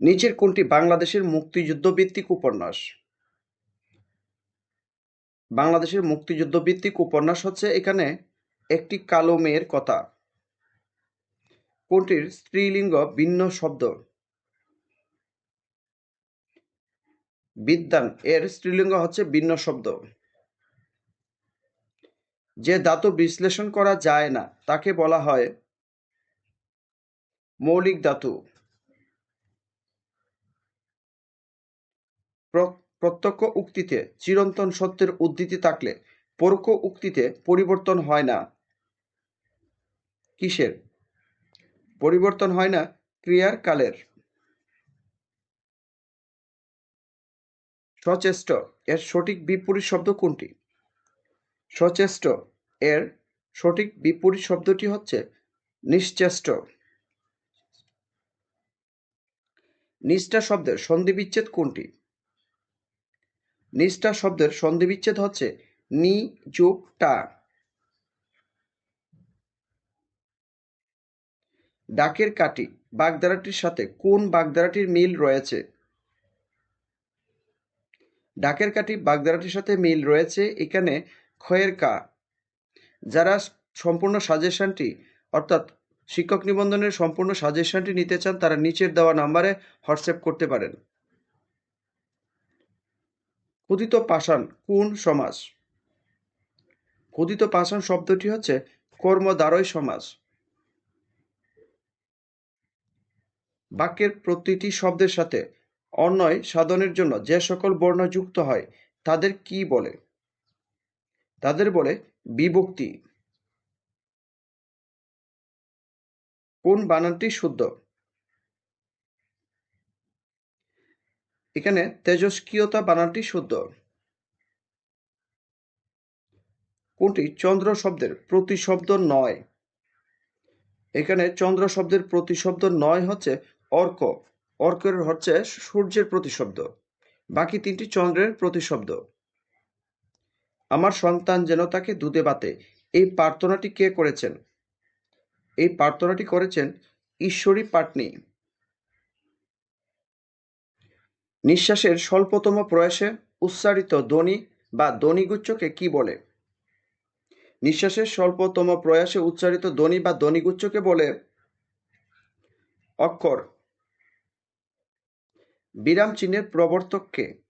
নিচের কোনটি বাংলাদেশের মুক্তিযুদ্ধ ভিত্তিক উপন্যাস। বাংলাদেশের মুক্তিযুদ্ধ ভিত্তিক উপন্যাস হচ্ছে এখানে একটি কালো মেয়ের কথা। কোনটির স্ত্রীলিঙ্গ ভিন্ন শব্দ। বিদ্যান এর স্ত্রীলিঙ্গ হচ্ছে ভিন্ন শব্দ। যে ধাতু বিশ্লেষণ করা যায় না, তাকে বলা হয় মৌলিক ধাতু। প্রত্যক্ষ উক্তিতে চিরন্তন সত্যের উদ্ধৃতি থাকলে পরোক্ষ উক্তিতে পরিবর্তন হয় না। কিসের? পরিবর্তন হয় না ক্রিয়ার কালের। সচেষ্ট এর সঠিক বিপরীত শব্দ কোনটি? সচেষ্ট এর সঠিক বিপরীত শব্দটি হচ্ছে নিশ্চেষ্ট। নিষ্ঠা শব্দের সন্ধিবিচ্ছেদ কোনটি? নিষ্ঠা শব্দের সন্ধিবিচ্ছেদ হচ্ছে নি, যোগ, টা। ডাকের কাটি বাগধারাটির সাথে কোন বাগধারাটির মিল রয়েছে? ডাকের কাটি বাগধারাটির সাথে মিল রয়েছে এখানে ক্ষয়ের কা। যারা সম্পূর্ণ সাজেশনটি, অর্থাৎ শিক্ষক নিবন্ধনের সম্পূর্ণ সাজেশনটি নিতে চান, তারা নিচের দেওয়া নাম্বারে হোয়াটসঅ্যাপ করতে পারেন। ক্ষুদিত পাষাণ কোন সমাজ? ক্ষুদিত পাষাণ শব্দটি হচ্ছে কর্মদ্বারয় সমাজ। বাক্যের প্রতিটি শব্দের সাথে অন্যয় সাধনের জন্য যে সকল বর্ণ যুক্ত হয়, তাদের কি বলে? তাদের বলে বিভক্তি। কোন বানানটি শুদ্ধ? এখানে তেজস্ক্রিয়তা বানানটি শুদ্ধ। কোনটি? চন্দ্র শব্দের প্রতিশব্দ নয়। এখানে চন্দ্র শব্দের প্রতিশব্দ নয় হচ্ছে অর্ক। অর্কের হচ্ছে সূর্যের প্রতিশব্দ। বাকি তিনটি চন্দ্রের প্রতিশব্দ। আমার সন্তান যেন তাকে দুধে বাতে। এই প্রার্থনাটি কে করেছেন? এই প্রার্থনাটি করেছেন ঈশ্বরী পাটনি। নিঃশ্বাসের স্বল্পতম প্রয়াসে উচ্চারিত ধ্বনি বা ধ্বনিগুচ্ছকে কি বলে? নিঃশ্বাসের স্বল্পতম প্রয়াসে উচ্চারিত ধ্বনি বা ধ্বনিগুচ্ছকে বলে অক্ষর। বিরাম চিহ্নের প্রবর্তককে।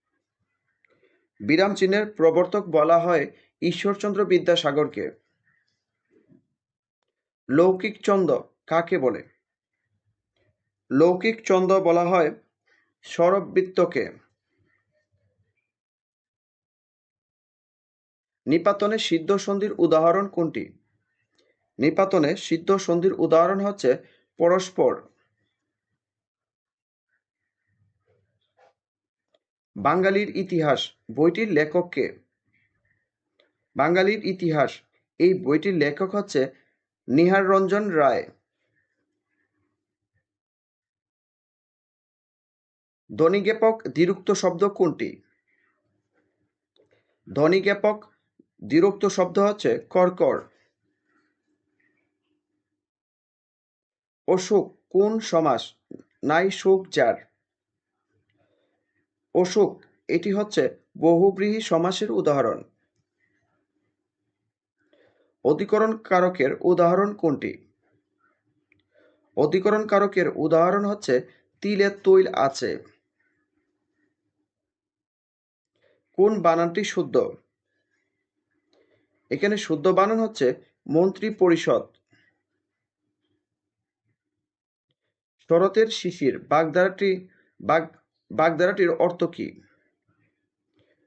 বিরাম চিহ্নের প্রবর্তক বলা হয় ঈশ্বরচন্দ্র বিদ্যাসাগরকে। লৌকিক ছন্দ কাকে বলে? লৌকিক ছন্দ বলা হয় স্বরবৃত্তকে নিপাতনে সিদ্ধ সন্ধির উদাহরণ কোনটি? নিপাতনে সিদ্ধ সন্ধির উদাহরণ হচ্ছে পরস্পর বাঙালির ইতিহাস, বইটির লেখককে। বাঙালির ইতিহাস, এই বইটির লেখক হচ্ছে নিহার রঞ্জন রায়। ধ্বনিজ্ঞাপক দ্বিরুক্ত শব্দ কোনটি? ধ্বনিজ্ঞাপক দ্বিরুক্ত শব্দ হচ্ছে কর্কর। অসুখ কোন সমাস? নাই সুখ যার। অসুখ এটি হচ্ছে বহুব্রীহি সমাসের উদাহরণ। অধিকরণ কারকের উদাহরণ কোনটি? অধিকরণ কারকের উদাহরণ হচ্ছে তিলের তৈল আছে। কোন বানানটি শুদ্ধ? এখানে শুদ্ধ বানান হচ্ছে মন্ত্রী পরিষদ। শরতের শিশির বাগধারাটি বাগ বাগধারাটির অর্থ কি?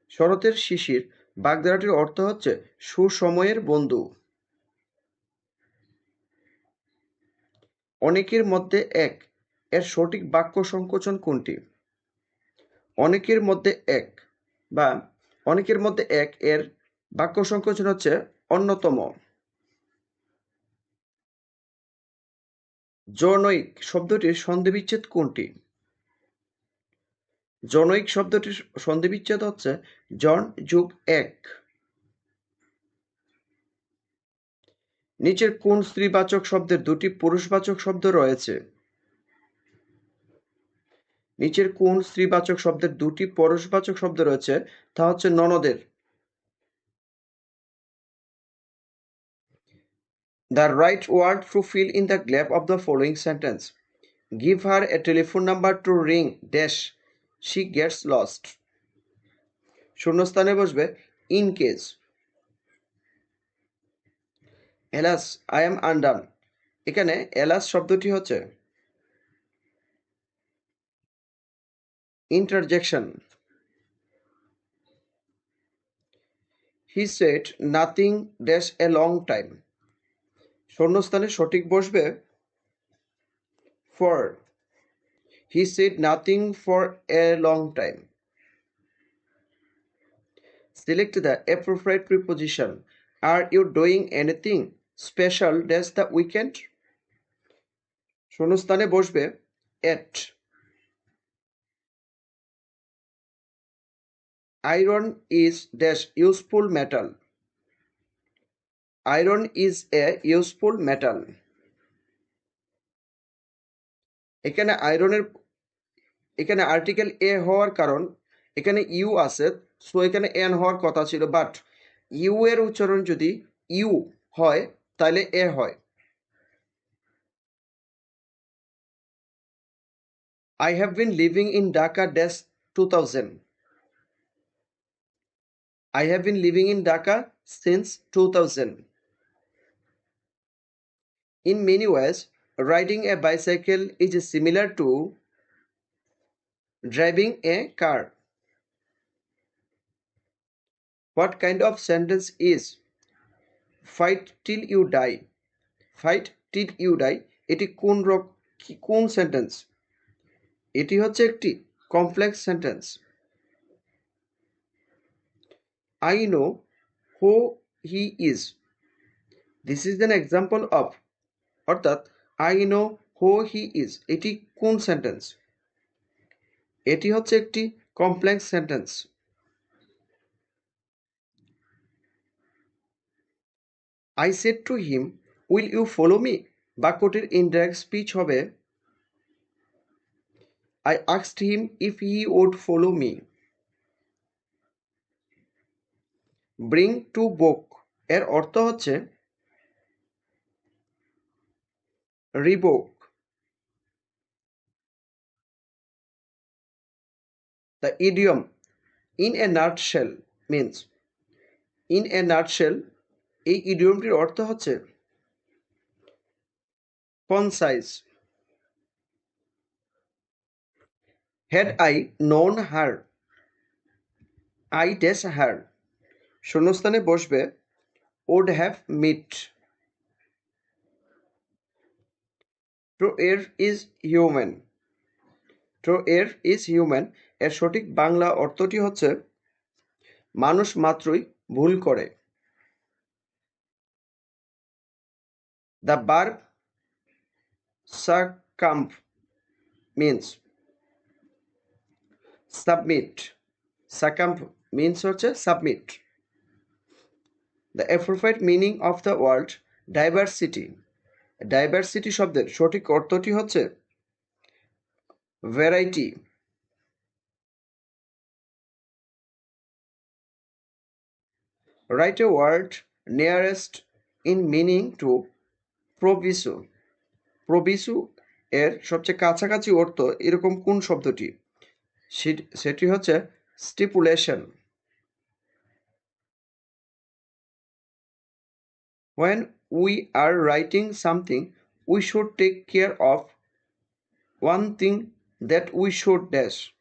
শরতের শিশির বাগধারাটির অর্থ হচ্ছে সুসময়ের বন্ধু। অনেকের মধ্যে এক, এর সঠিক বাক্য সংকোচন কোনটি? অনেকের মধ্যে এক বা অনেকের মধ্যে এক এর বাক্য সংকোচন হচ্ছে অন্যতম। জনৈক শব্দটির সন্ধিবিচ্ছেদ কোনটি? জনৈক শব্দটির সন্ধিবিচ্ছেদ হচ্ছে জন যুগ এক। নিচের কোন স্ত্রীবাচক শব্দের দুটি পুরুষবাচক শব্দ রয়েছে? নিচের কোন স্ত্রীবাচক শব্দের দুটি পরশবাচক শব্দ রয়েছে, তা হচ্ছে ননদের। The right word to fill in the gap of the following sentence give her a telephone number to ring dash she gets lost শূন্যস্থানে বসবে in case alas I am undone এখানে এলাস শব্দটি হচ্ছে interjection he said nothing dash a long time শূন্যস্থানে সঠিক বসবে for he said nothing for a long time Select the appropriate preposition. Are you doing anything special dash the weekend? শূন্যস্থানে বসবে at. Iron is dash useful metal. Iron is a useful metal. এখানে আয়রনের এখানে article a হওয়ার কারণ, এখানে you আছে so এখানে এন হওয়ার কথা ছিল বাট ইউ এর উচ্চারণ যদি ইউ হয়, তাহলে এ হয় I have been living in in dash two thousand I have been living in Dhaka since 2000. In many ways, riding a bicycle is similar to driving a car. What kind of sentence is fight till you die? Fight till you die এটি কোন রক কোন sentence এটি হচ্ছে একটি complex sentence I know who he is this is an example of অর্থাৎ I know who he is এটি কোন সেন্টেন্স এটি হচ্ছে একটি complex sentence I said to him will you follow me বাক্যটির ইনডাইরেক্ট স্পিচ হবে I আক্সড him if he would follow me bring to book এর অর্থ হচ্ছে রিবোক The idiom in a nutshell means, in a nutshell, এই ইডিয়মটির অর্থ হচ্ছে concise had I known her I ডেস হার শূন্যস্থানে বসবে would have met to err is human to err is human এর সঠিক বাংলা অর্থটি হচ্ছে, মানুষ মাত্রই ভুল করে। The verb সাকাম্প means submit succumb means হচ্ছে submit the appropriate meaning of the world diversity diversity শব্দের সঠিক অর্থটি হচ্ছে variety Write a word nearest in meaning to proviso. প্রবিসু এর সবচেয়ে কাছাকাছি অর্থ এরকম কোন শব্দটি? সেটি হচ্ছে stipulation When we are writing something, we should take care of one thing that we should dash.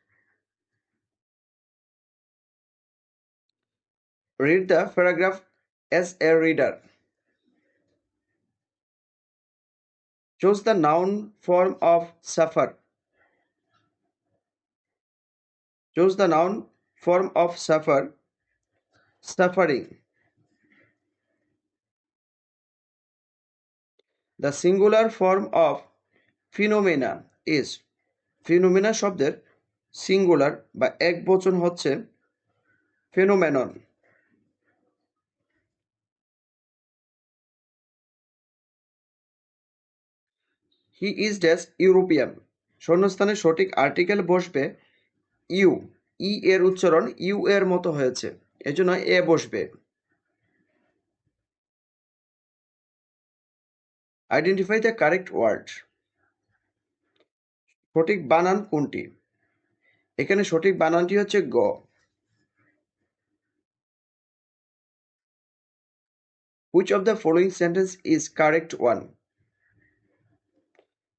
Read the paragraph as a reader. Choose the noun form of suffer. Choose the noun form of suffer. Suffering. The singular form of phenomena is phenomena শব্দের singular বা এক বচন হচ্ছে phenomenon he is dash European শূন্যস্থানে সঠিক article বসবে you, ই এর উচ্চারণ ইউ এর মতো হয়েছে। এজন্য এ বসবে। আইডেন্টিফাই দ্য কারেক্ট ওয়ার্ড সঠিক বানান কোনটি? এখানে সঠিক বানানটি হচ্ছে গ। Which of the following sentence is correct one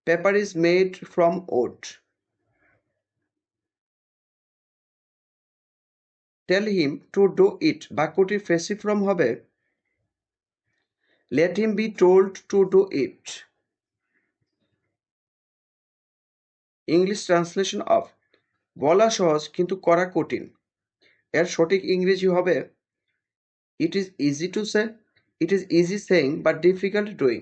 paper is made from wood tell him to do it বাক্যটির ফেসি ফ্রম হবে let him be told to do it. English translation of বলা সহজ কিন্তু করা কঠিন এর সঠিক ইংরেজি হবে it is easy to say it is easy saying but difficult doing